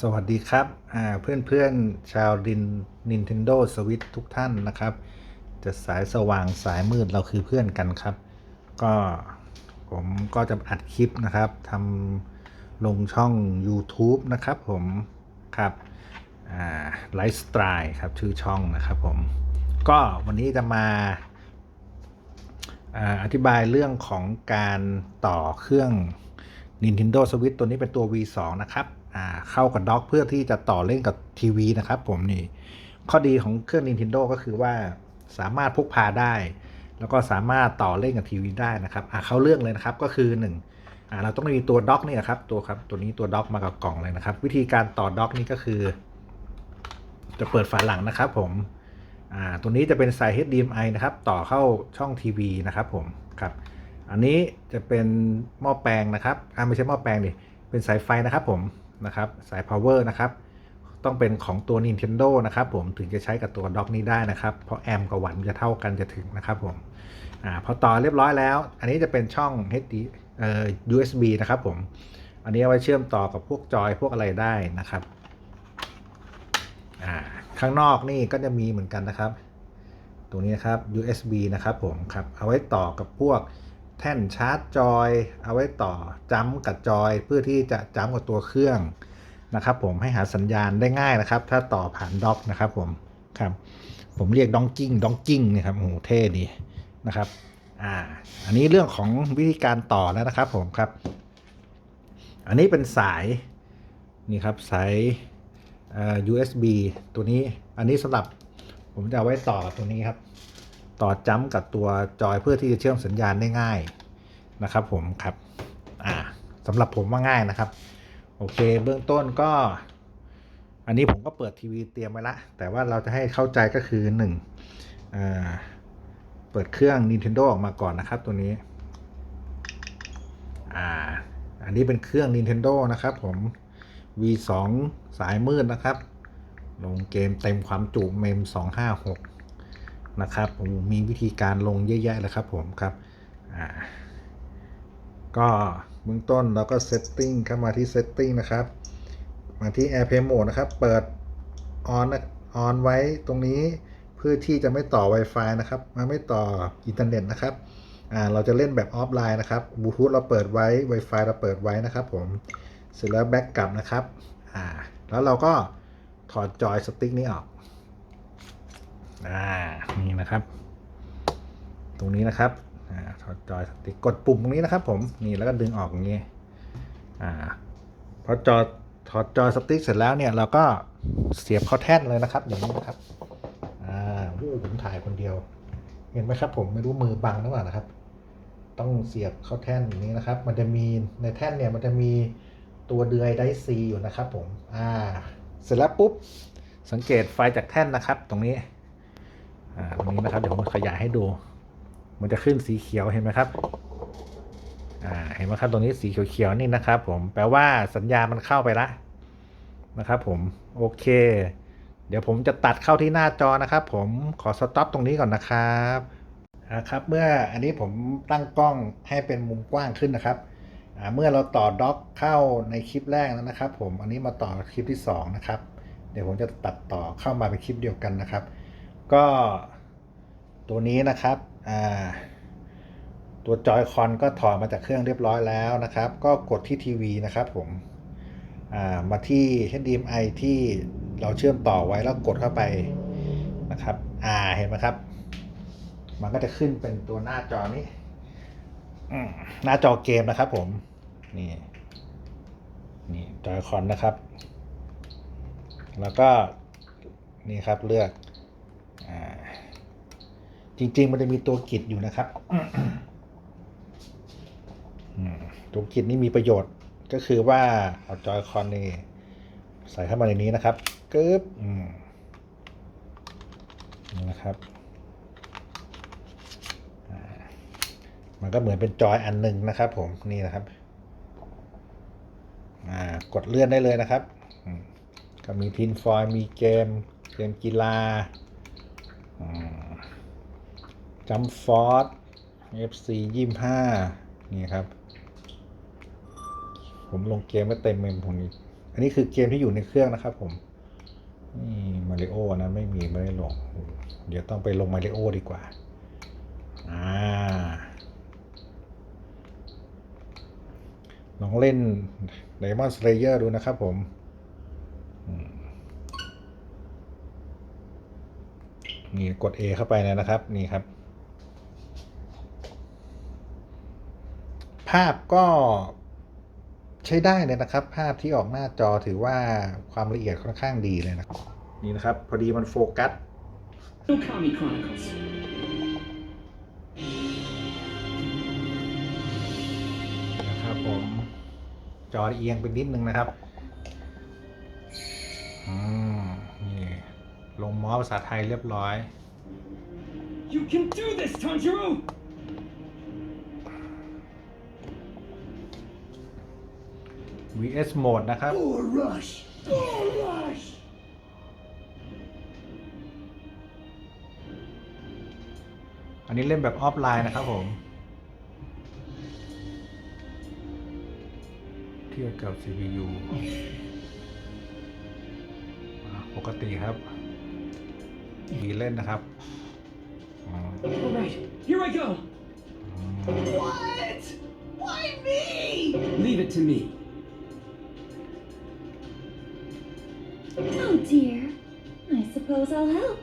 สวัสดีครับเพื่อนเพื่อนชาวดิน Nintendo Switch ทุกท่านนะครับ จะสายสว่างสายมืดเราคือเพื่อนกันครับ ก็ผมก็จะอัดคลิปนะครับทำลงช่อง YouTube นะครับผมครับไลฟ์สไตล์ครับชื่อช่องนะครับผม ก็วันนี้จะมาอธิบายเรื่องของการต่อเครื่อง Nintendo Switch ตัวนี้เป็นตัว V2 นะครับ เข้ากับด็อกเพื่อที่จะต่อเล่นกับทีวีนะครับผมนี่ข้อดีของเครื่อง Nintendo ก็คือว่าสามารถพกพาได้ แล้วก็สามารถต่อเล่นกับทีวีได้นะครับเข้าเรื่องเลยนะครับก็คือ1่าเราต้องมีตัวด็อกนี่นะครับตัวครับตัวนี้ตัวด็อกมากับกล่องเลยนะครับ วิธีการต่อด็อกนี่ก็คือ จะเปิดฝาหลังนะครับ ผมอ่าตัวนี้จะเป็นสาย HDMI นะครับ ต่อเข้าช่องทีวีนะครับ ผมครับ อันนี้จะเป็นหม้อแปลงนะครับอ่าไม่ใช่หม้อแปลงดิเป็นสายไฟนะครับ ผม นะครับสาย power นะครับต้องเป็นของตัว Nintendo นะครับผมถึงจะใช้กับตัวด็อกนี้ได้นะครับเพราะแอมป์กับวัตต์มันจะเท่ากันจะถึงนะครับผมอ่าพอต่อเรียบร้อยแล้ว อันนี้จะเป็นช่อง HD เอ่อ USB นะครับผมอันนี้เอาไว้เชื่อมต่อกับพวกจอยพวกอะไรได้นะครับอ่าข้างนอกนี่ก็จะมีเหมือนกันนะครับ ตรงนี้นะครับ USB นะครับผมครับเอาไว้ต่อกับพวก แท่นชาร์จจอย เอาไว้ต่อจัมกับจอย เพื่อที่จะจัมกับตัวเครื่องนะครับ ผมให้หาสัญญาณได้ง่ายนะครับ ถ้าต่อผ่านด็อกนะครับ ผมครับ ผมเรียกดองกิ้งดองกิ้งเนี่ยครับโอ้โหเท่ดีนะครับอ่าอันนี้เรื่องของวิธีการต่อแล้วนะครับ ผมครับ อันนี้เป็นสายนี่ครับสายอ่อ USB ตัวนี้อันนี้สำหรับผมจะเอาไว้ต่อตัวนี้ครับ ต่อจัมกับตัวจอยเพื่อที่จะเชื่อมสัญญาณได้ง่ายนะครับผมครับอ่าสำหรับผมว่าง่ายนะครับ โอเคเบื้องต้นก็ อันนี้ผมก็เปิดทีวีเตรียมไว้ละ แต่ว่าเราจะให้เข้าใจก็คือหนึ่งอ่าเปิดเครื่อง Nintendo ออกมาก่อนนะครับตัวนี้อ่าอันนี้เป็นเครื่อง Nintendo นะครับผม V2 สายมืดนะครับ ลงเกมเต็มความจุเมม 256 นะครับผมมีวิธีการลงเยอะแยะเลยครับผมครับอ่าก็เบื้องต้นเราก็เซตติ้งเข้ามาที่เซตติ้งนะครับ มาที่ AirPlay Mode นะครับ เปิด on นะ on ไว้ตรงนี้เพื่อที่จะไม่ต่อ Wi-Fi นะครับมาไม่ต่ออินเทอร์เน็ตนะครับอ่าเราจะเล่นแบบออฟไลน์นะครับบลูทูธเราเปิดไว้ Wi-Fi เราเปิดไว้นะครับผมเสร็จแล้วแบ็กกลับนะครับอ่าแล้วเราก็ถอดจอยสติ๊กนี้ออกอ่า นี่นะครับ ตรงนี้นะครับอ่าถอดจอยสติ๊กกดปุ่มตรงนี้นะครับ ผมนี่แล้วก็ดึงออกอย่างนี้อ่าพอจอถอดจอยสติ๊กเสร็จแล้วเนี่ยเราก็เสียบเข้าแท่นเลยนะครับ อย่างนี้นะครับอ่าโอ้ผมถ่ายคนเดียว เห็นไหมครับ ผมไม่รู้มือบังหรือเปล่านะครับ ต้องเสียบเข้าแท่นอย่างนี้นะครับ มันจะมีในแท่นเนี่ยมันจะมีตัวเดือยไดซีอยู่นะครับ ผม อ่า เสร็จแล้วปุ๊บสังเกตไฟจากแท่นนะครับ ตรงนี้ ตรงนี้นะครับเดี๋ยวผมขยายให้ดู มันจะขึ้นสีเขียวเห็นไหมครับเห็นไหมครับตรงนี้สีเขียวๆนี่นะครับ ผมแปลว่าสัญญาณมันเข้าไปละนะครับ ผมโอเค เดี๋ยวผมจะตัดเข้าที่หน้าจอนะครับ ผมขอสต็อปตรงนี้ก่อนนะครับครับเมื่ออันนี้ผมตั้งกล้องให้เป็นมุมกว้างขึ้นนะครับเมื่อเราต่อด็อกเข้าในคลิปแรกแล้วนะครับ ผมอันนี้มาต่อคลิปที่สองนะครับเดี๋ยวผมจะตัดต่อเข้ามาเป็นคลิปเดียวกันนะครับ ก็ตัวนี้นะครับตัวจอยคอนก็ถอดมาจากเครื่องเรียบร้อยแล้วนะครับ ก็กดที่ทีวีนะครับผมามาที่ HDMI ที่เราเชื่อมต่อไว้แล้วกดเข้าไปนะครับอ่าเห็นไหมครับ มันก็จะขึ้นเป็นตัวหน้าจอนี้หน้าจอเกมนะครับผม นี่ นี่จอยคอนนะครับ แล้วก็นี่ครับเลือก จริง ๆ มันจะมีตัวกิจอยู่นะครับตัวกิจนี่มีประโยชน์ก็คือว่าเอาจอยคอนนี่ใส่เข้ามาในนี้นะครับกึ๊บนะครับมันก็เหมือนเป็นจอยอันหนึ่งนะครับ ผมนี่นะครับกดเลื่อนได้เลยนะครับ ก็มีทินฟอยมีเกม เกมกีฬา จัมฟอร์ด FC ยี่ห้านี่ครับ ผมลงเกมไม่เต็มเมมผมนี้ อันนี้คือเกมที่อยู่ในเครื่องนะครับผม นี่มาริโอนะไม่มีไม่ได้ลง เดี๋ยวต้องไปลงมาริโอดีกว่า อ่า ลองเล่น Diamond Slayer ดูนะครับผมอืม นี่กด A เข้าไปเลยนะครับ นี่ครับ ภาพก็ใช้ได้เลยนะครับ ภาพที่ออกหน้าจอถือว่าความละเอียดค่อนข้างดีเลยนะครับนี่นะครับ พอดีมันโฟกัส Okami Chronicles. นะครับผมจอเอียงไปนิดนึงนะครับ อืมนี่ ลงมอภาษาไทยเรียบร้อย You can do this, Tanjiro! VS Mode นะครับ Bull Rush! Bull Rush! อันนี้เล่นแบบออฟไลน์นะครับผม เทียบกับ CPU อ่าปกติครับ ดีเล่นนะครับอ๋อ Alright, here I go! อืม What? Why me? Leave it to me. Oh dear. I suppose I'll help.